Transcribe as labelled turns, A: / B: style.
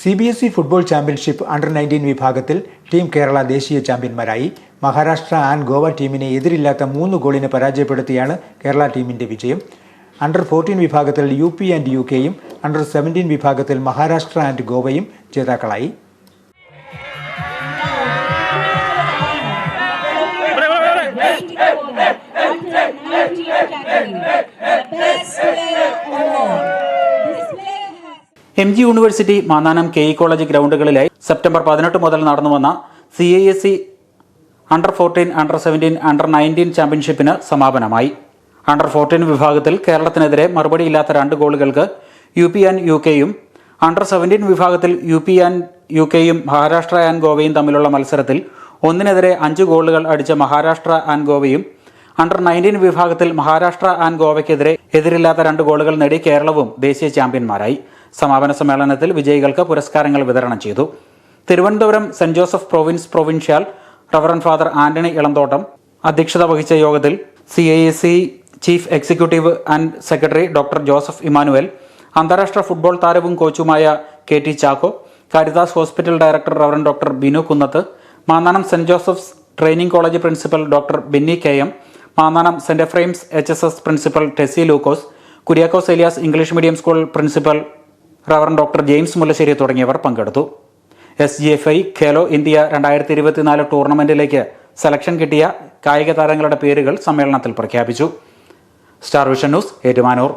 A: C B S E football championship under nineteen വിഭാഗത്തിൽ team Kerala ദേശീയ ചാമ്പ്യന്മാരായി. മഹാരാഷ്ട്ര ആൻഡ് ഗോവ ടീമിനെ എതിരില്ലാത്ത മൂന്ന് ഗോളിന് പരാജയപ്പെടുത്തിയാണ് കേരള ടീമിന്റെ വിജയം. അണ്ടർ ഫോർട്ടീൻ വിഭാഗത്തിൽ യു പി ആൻഡ് യു കെയും അണ്ടർ സെവന്റീൻ വിഭാഗത്തിൽ മഹാരാഷ്ട്ര ആൻഡ് ഗോവയും ജേതാക്കളായി.
B: Best Player
C: M G university Mannanam K E college ഗ്രൗണ്ടുകളിലായി September പതിനെട്ട് മുതൽ നടന്നു വന്ന C I S C under fourteen under seventeen under nineteen ചാമ്പ്യൻഷിപ്പിന് സമാപനമായി. അണ്ടർ ഫോർട്ടീൻ വിഭാഗത്തിൽ കേരളത്തിനെതിരെ മറുപടിയില്ലാത്ത രണ്ട് ഗോളുകൾക്ക് യു പി ആൻഡ് യു കെയും അണ്ടർ സെവന്റീൻ വിഭാഗത്തിൽ യു പി ആൻഡ് യു കെയും മഹാരാഷ്ട്ര ആൻഡ് ഗോവയും തമ്മിലുള്ള മത്സരത്തിൽ ഒന്നിനെതിരെ അഞ്ച് ഗോളുകൾ അടിച്ച മഹാരാഷ്ട്ര ആൻഡ് ഗോവയും അണ്ടർ നയന്റീൻ വിഭാഗത്തിൽ മഹാരാഷ്ട്ര ആൻഡ് ഗോവയ്ക്കെതിരെ എതിരില്ലാത്ത രണ്ട് ഗോളുകൾ നേടി കേരളവും ദേശീയ ചാമ്പ്യന്മാരായി. സമാപന സമ്മേളനത്തിൽ വിജയികൾക്ക് പുരസ്കാരങ്ങൾ വിതരണം ചെയ്തു. Thiruvananthapuram saint Joseph province provincial reverend father Antony Elanthottam അധ്യക്ഷത വഹിച്ച യോഗത്തിൽ C I C chief executive and secretary doctor Joseph Emmanuel അന്താരാഷ്ട്ര ഫുട്ബോൾ താരവും കോച്ചുമായ K T Chacko Karidas hospital director reverend doctor Binu Kunnath Mannanam saint Joseph's training college principal doctor Binny K M Mannanam saint Ephrem's H S S principal Tessy Lukose Kuriakose Elias English medium school principal reverend doctor James Mullassery തുടങ്ങിയവർ പങ്കെടുത്തു. S G F I Khelo India രണ്ടായിരത്തി ഇരുപത്തിനാല് ടൂർണമെന്റിലേക്ക് selection കിട്ടിയ കായിക താരങ്ങളുടെ പേരുകൾ സമ്മേളനത്തിൽ പ്രഖ്യാപിച്ചു. Star vision news Ettumanoor.